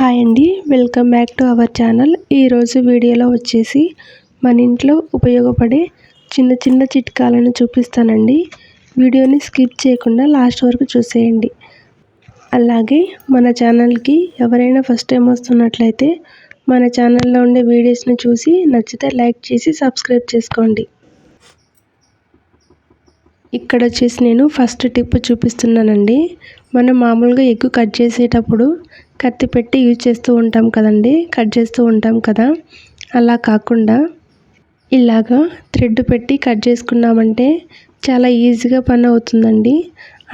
Hi అండి welcome back to our channel. ఈరోజు వీడియోలో వచ్చేసి మన ఇంట్లో ఉపయోగపడే చిన్న చిన్న చిట్కాలను చూపిస్తానండి. వీడియోని స్కిప్ చేయకుండా లాస్ట్ వరకు చూసేయండి. అలాగే మన ఛానల్కి ఎవరైనా ఫస్ట్ టైం వస్తున్నట్లయితే మన ఛానల్లో ఉండే వీడియోస్ని చూసి నచ్చితే లైక్ చేసి సబ్స్క్రైబ్ చేసుకోండి. ఇక్కడ వచ్చేసి నేను ఫస్ట్ టిప్ చూపిస్తున్నానండి. మనం మామూలుగా ఎగ్ కట్ చేసేటప్పుడు కత్తి పెట్టి యూజ్ చేస్తూ ఉంటాం కదండి కట్ చేస్తూ ఉంటాం కదా. అలా కాకుండా ఇలాగా థ్రెడ్ పెట్టి కట్ చేసుకున్నామంటే చాలా ఈజీగా పని అవుతుందండి.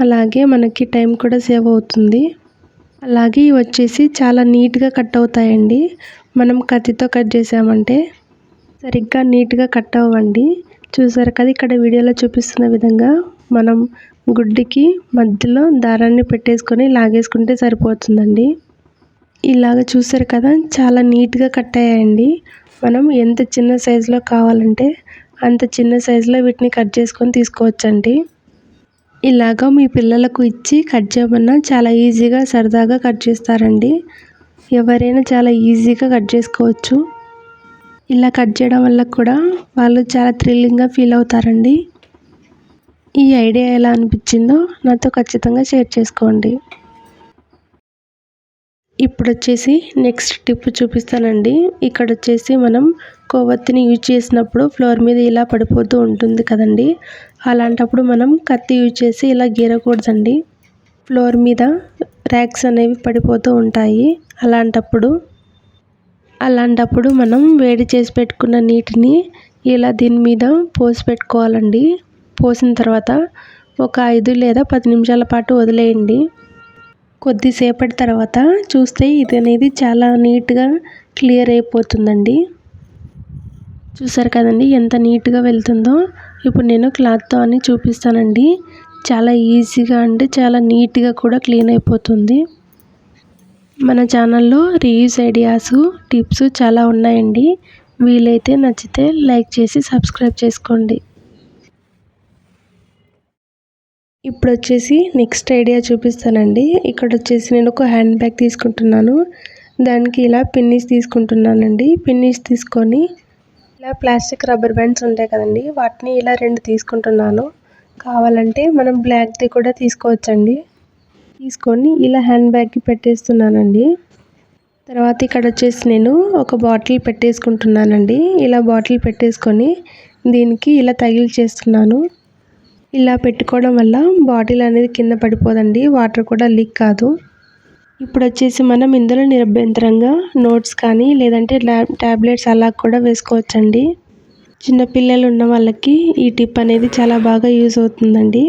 అలాగే మనకి టైం కూడా సేవ్ అవుతుంది. అలాగే వచ్చేసి చాలా నీట్గా కట్ అవుతాయండి. మనం కత్తితో కట్ చేసామంటే సరిగ్గా నీట్గా కట్ అవ్వండి. చూసారు కదా ఇక్కడ వీడియోలో చూపిస్తున్న విధంగా మనం గుడ్డికి మధ్యలో దారాన్ని పెట్టేసుకొని లాగేసుకుంటే సరిపోతుందండి. ఇలాగ చూసారు కదా చాలా నీట్గా కట్ అయ్యాయండి మనం ఎంత చిన్న సైజులో కావాలంటే అంత చిన్న సైజులో వీటిని కట్ చేసుకొని తీసుకోవచ్చండి. ఇలాగ మీ పిల్లలకు ఇచ్చి కట్ చేయమన్నా చాలా ఈజీగా సరదాగా కట్ చేస్తారండి. ఎవరైనా చాలా ఈజీగా కట్ చేసుకోవచ్చు. ఇలా కట్ చేయడం వల్ల కూడా వాళ్ళు చాలా థ్రిల్లింగ్గా ఫీల్ అవుతారండి. ఈ ఐడియా ఎలా అనిపించిందో నాతో ఖచ్చితంగా షేర్ చేసుకోండి. ఇప్పుడు వచ్చేసి నెక్స్ట్ టిప్ చూపిస్తానండి. ఇక్కడ వచ్చేసి మనం కొవ్వొత్తిని యూజ్ చేసినప్పుడు ఫ్లోర్ మీద ఇలా పడిపోతూ ఉంటుంది కదండి. అలాంటప్పుడు మనం కత్తి యూజ్ చేసి ఇలా గీరకూడదండి. ఫ్లోర్ మీద ర్యాక్స్ అనేవి పడిపోతూ ఉంటాయి. అలాంటప్పుడు అలాంటప్పుడు మనం వేడి చేసి పెట్టుకున్న నీటిని ఇలా దీని మీద పోసి పెట్టుకోవాలండి. పోసిన తర్వాత ఒక ఐదు లేదా పది నిమిషాల పాటు వదిలేయండి. కొద్దిసేపటి తర్వాత చూస్తే ఇది అనేది చాలా నీట్గా క్లియర్ అయిపోతుందండి. చూసారు కదండి ఎంత నీట్గా వెళ్తుందో? ఇప్పుడు నేను క్లాత్తో అని చూపిస్తానండి. చాలా ఈజీగా అంటే చాలా నీట్గా కూడా క్లీన్ అయిపోతుంది. మన ఛానల్లో రీయూస్ ఐడియాస్ టిప్స్ చాలా ఉన్నాయండి. వీలైతే నచ్చితే లైక్ చేసి సబ్స్క్రైబ్ చేసుకోండి. ఇప్పుడు వచ్చేసి నెక్స్ట్ ఐడియా చూపిస్తానండి. ఇక్కడ వచ్చేసి నేను ఒక హ్యాండ్ బ్యాగ్ తీసుకుంటున్నాను. దానికి ఇలా పిన్నీస్ తీసుకుంటున్నానండి. పిన్నీస్ తీసుకొని ఇలా ప్లాస్టిక్ రబ్బర్ బ్యాండ్స్ ఉంటాయి కదండి వాటిని ఇలా రెండు తీసుకుంటున్నాను. కావాలంటే మనం బ్లాక్ది కూడా తీసుకోవచ్చండి. తీసుకొని ఇలా హ్యాండ్ బ్యాగ్కి పెట్టేస్తున్నానండి. తర్వాత ఇక్కడ వచ్చేసి నేను ఒక బాటిల్ పెట్టేసుకుంటున్నానండి. ఇలా బాటిల్ పెట్టేసుకొని దీనికి ఇలా తగిలి చేస్తున్నాను ఇలా పెట్టుకోవడం వల్ల బాటిల్ అనేది కింద పడిపోదండి వాటర్ కూడా లీక్ కాదు. ఇప్పుడు వచ్చేసి మనం ఇందులో నిరభ్యంతరంగా నోట్స్ కానీ లేదంటే ట్యాబ్లెట్స్ అలా కూడా వేసుకోవచ్చండి. చిన్నపిల్లలు ఉన్న వాళ్ళకి ఈ టిప్ అనేది చాలా బాగా యూజ్ అవుతుందండి.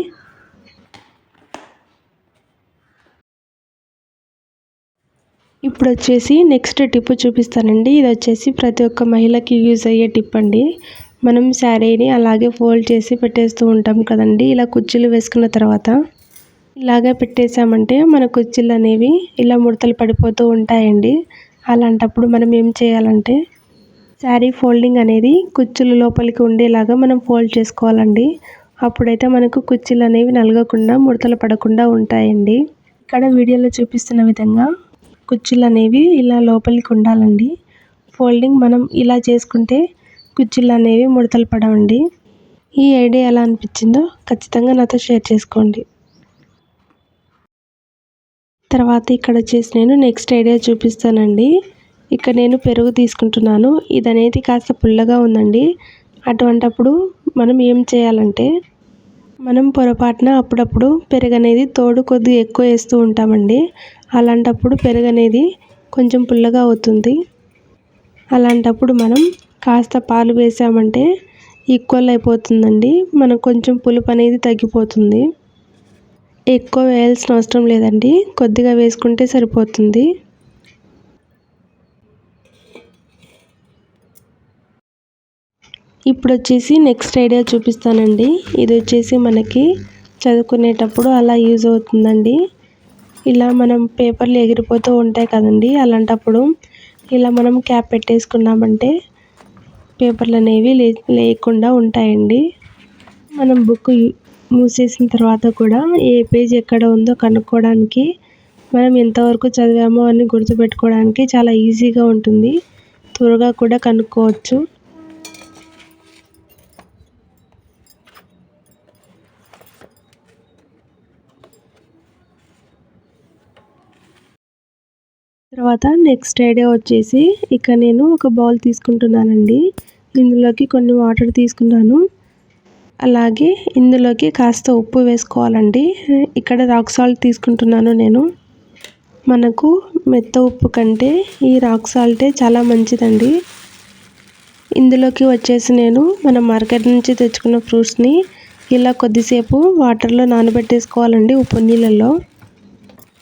ఇప్పుడు వచ్చేసి నెక్స్ట్ టిప్ చూపిస్తానండి. ఇది వచ్చేసి ప్రతి ఒక్క మహిళకి యూజ్ అయ్యే టిప్ అండి. మనం శారీని అలాగే ఫోల్డ్ చేసి పెట్టేస్తూ ఉంటాం కదండి. ఇలా కుర్చీలు వేసుకున్న తర్వాత ఇలాగే పెట్టేసామంటే మన కుర్చీలు అనేవి ఇలా ముడతలు పడిపోతూ ఉంటాయండి. అలాంటప్పుడు మనం ఏం చేయాలంటే శారీ ఫోల్డింగ్ అనేది కుర్చీలు లోపలికి ఉండేలాగా మనం ఫోల్డ్ చేసుకోవాలండి. అప్పుడైతే మనకు కుర్చీలు అనేవి నలగకుండా ముడతలు పడకుండా ఉంటాయండి. ఇక్కడ వీడియోలో చూపిస్తున్న విధంగా కుర్చీలు అనేవి ఇలా లోపలికి ఉండాలండి. ఫోల్డింగ్ మనం ఇలా చేసుకుంటే కుర్చీలు అనేవి ముడతలు పడవండి. ఈ ఐడియా ఎలా అనిపించిందో ఖచ్చితంగా నాతో షేర్ చేసుకోండి. తర్వాత ఇక్కడ వచ్చేసి నేను నెక్స్ట్ ఐడియా చూపిస్తానండి. ఇక్కడ నేను పెరుగు తీసుకుంటున్నాను. ఇది అనేది కాస్త పుల్లగా ఉందండి. అటువంటప్పుడు మనం ఏం చేయాలంటే మనం పొరపాటున అప్పుడప్పుడు పెరుగు అనేది తోడు కొద్దిగా ఎక్కువ వేస్తూ ఉంటామండి. అలాంటప్పుడు పెరుగు అనేది కొంచెం పుల్లగా అవుతుంది. అలాంటప్పుడు మనం కాస్త పాలు వేసామంటే ఈక్వల్ అయిపోతుందండి. మనకు కొంచెం పులుపు అనేది తగ్గిపోతుంది. ఎక్కువ వేయాల్సిన అవసరం లేదండి. కొద్దిగా వేసుకుంటే సరిపోతుంది. ఇప్పుడు వచ్చేసి నెక్స్ట్ ఐడియా చూపిస్తానండి. ఇది వచ్చేసి మనకి చదువుకునేటప్పుడు అలా యూజ్ అవుతుందండి. ఇలా మనం పేపర్లు ఎగిరిపోతూ ఉంటాయి కదండి అలాంటప్పుడు. ఇలా మనం క్యాప్ పెట్టేసుకున్నామంటే పేపర్లు అనేవి లే లేకుండా ఉంటాయండి. మనం బుక్ మూసేసిన తర్వాత కూడా ఏ పేజ్ ఎక్కడ ఉందో కనుక్కోవడానికి మనం ఎంతవరకు చదివామో అని గుర్తుపెట్టుకోవడానికి చాలా ఈజీగా ఉంటుంది. త్వరగా కూడా కనుక్కోవచ్చు. తర్వాత నెక్స్ట్ ఐడియా వచ్చేసి ఇక నేను ఒక బౌల్ తీసుకుంటున్నానండి. ఇందులోకి కొన్ని వాటర్ తీసుకున్నాను. అలాగే ఇందులోకి కాస్త ఉప్పు వేసుకోవాలండి. ఇక్కడ రాక్ సాల్ట్ తీసుకుంటున్నాను నేను. మనకు మెత్త ఉప్పు కంటే ఈ రాక్ సాల్టే చాలా మంచిదండి. ఇందులోకి వచ్చేసి నేను మన మార్కెట్ నుంచి తెచ్చుకున్న ఫ్రూట్స్ని ఇలా కొద్దిసేపు వాటర్లో నానబెట్టేసుకోవాలండి ఉప్పు నీళ్ళల్లో.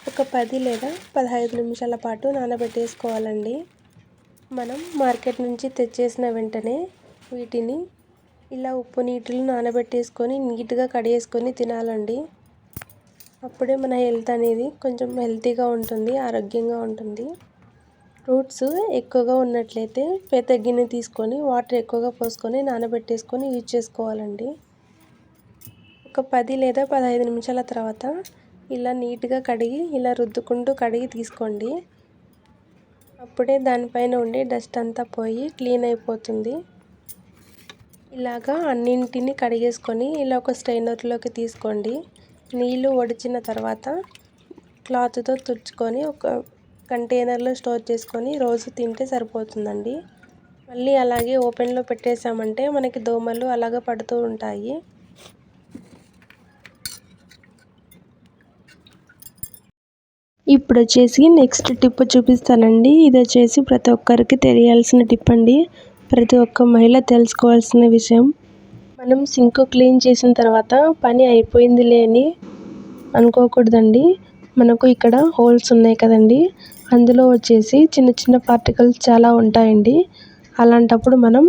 ఒక పది లేదా పదహైదు నిమిషాల పాటు నానబెట్టేసుకోవాలండి. మనం మార్కెట్ నుంచి తెచ్చేసిన వెంటనే వీటిని ఇలా ఉప్పు నీటిలో నానబెట్టేసుకొని నీట్గా కడిగేసుకొని తినాలండి. అప్పుడే మన హెల్త్ అనేది కొంచెం హెల్తీగా ఉంటుంది ఆరోగ్యంగా ఉంటుంది. ఫ్రూట్స్ ఎక్కువగా ఉన్నట్లయితే పెద్ద గిన్నె తీసుకొని వాటర్ ఎక్కువగా పోసుకొని నానబెట్టేసుకొని యూజ్ చేసుకోవాలండి. ఒక పది లేదా పదహైదు నిమిషాల తర్వాత ఇలా నీట్గా కడిగి ఇలా రుద్దుకుంటూ కడిగి తీసుకోండి. అప్పుడే దానిపైన ఉండే డస్ట్ అంతా పోయి క్లీన్ అయిపోతుంది. ఇలాగా అన్నింటిని కడిగేసుకొని ఇలా ఒక స్ట్రైనర్లోకి తీసుకోండి. నీళ్ళు వడిచిన తర్వాత క్లాత్తో తుడుచుకొని ఒక కంటైనర్లో స్టోర్ చేసుకొని రోజు తింటే సరిపోతుందండి. మళ్ళీ అలాగే ఓపెన్లో పెట్టేసామంటే మనకి దోమలు అలాగ పడుతూ ఉంటాయి. ఇప్పుడు వచ్చేసి నెక్స్ట్ టిప్ చూపిస్తానండి. ఇది వచ్చేసి ప్రతి ఒక్కరికి తెలియాల్సిన టిప్ అండి. ప్రతి ఒక్క మహిళ తెలుసుకోవాల్సిన విషయం. మనం సింక్ క్లీన్ చేసిన తర్వాత పని అయిపోయిందిలే అని అనుకోకూడదండి. మనకు ఇక్కడ హోల్స్ ఉన్నాయి కదండి. అందులో వచ్చేసి చిన్న చిన్న పార్టికల్స్ చాలా ఉంటాయండి. అలాంటప్పుడు మనం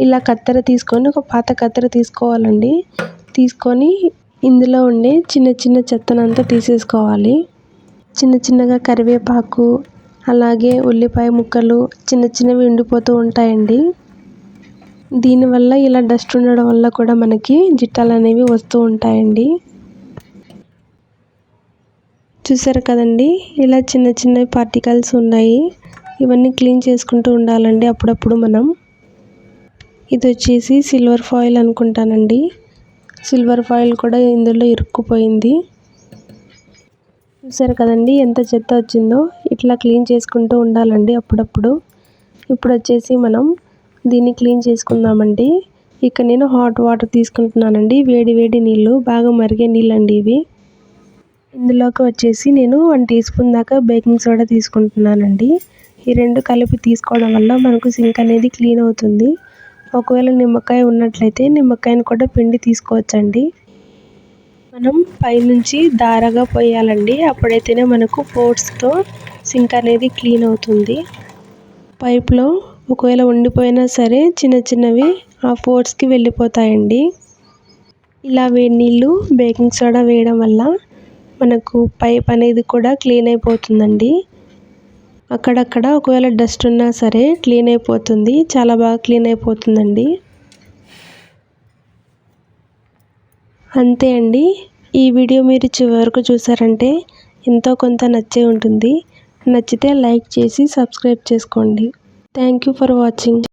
ఇలా కత్తెర తీసుకొని ఒక పాత కత్తెర తీసుకోవాలండి. తీసుకొని ఇందులో ఉండే చిన్న చిన్న చెత్తనంతా తీసేసుకోవాలి. చిన్న చిన్నగా కరివేపాకు అలాగే ఉల్లిపాయ ముక్కలు చిన్న చిన్నవి ఉండిపోతూ ఉంటాయండి. దీనివల్ల ఇలా డస్ట్ ఉండడం వల్ల కూడా మనకి జిట్టాలు అనేవి వస్తూ ఉంటాయండి. చూసారు కదండి? ఇలా చిన్న చిన్న పార్టికల్స్ ఉన్నాయి. ఇవన్నీ క్లీన్ చేసుకుంటూ ఉండాలండి అప్పుడప్పుడు మనం. ఇది వచ్చేసి సిల్వర్ ఫాయిల్ అనుకుంటానండి. సిల్వర్ ఫాయిల్ కూడా ఇందులో ఇరుక్కుపోయింది. చూసారు కదండి ఎంత చెత్త వచ్చిందో. ఇట్లా క్లీన్ చేసుకుంటూ ఉండాలండి అప్పుడప్పుడు. ఇప్పుడు వచ్చేసి మనం దీన్ని క్లీన్ చేసుకుందామండి. ఇక నేను హాట్ వాటర్ తీసుకుంటున్నానండి. వేడి వేడి నీళ్ళు బాగా మరిగే నీళ్ళండి ఇవి. ఇందులోకి వచ్చేసి నేను వన్ టీ స్పూన్ దాకా బేకింగ్ సోడా తీసుకుంటున్నానండి. ఈ రెండు కలిపి తీసుకోవడం వల్ల మనకు సింక్ అనేది క్లీన్ అవుతుంది. ఒకవేళ నిమ్మకాయ ఉన్నట్లయితే నిమ్మకాయని కూడా పిండి తీసుకోవచ్చండి. మనం పైనుంచి దారగా పోయాలండి. అప్పుడైతేనే మనకు ఫోర్స్తో సింక్ అనేది క్లీన్ అవుతుంది. పైప్లో ఒకవేళ ఉండిపోయినా సరే చిన్న చిన్నవి ఆ ఫోర్స్కి వెళ్ళిపోతాయండి. ఇలా వేడి నీళ్ళు బేకింగ్ సోడా వేయడం వల్ల మనకు పైప్ అనేది కూడా క్లీన్ అయిపోతుందండి. అక్కడక్కడ ఒకవేళ డస్ట్ ఉన్నా సరే క్లీన్ అయిపోతుంది. చాలా బాగా క్లీన్ అయిపోతుందండి. అంతే అండి. ఈ వీడియో మీరు చివరకు చూసారంటే ఎంతో కొంత నచ్చే ఉంటుంది. నచ్చితే లైక్ చేసి సబ్స్క్రైబ్ చేసుకోండి. Thank you for watching.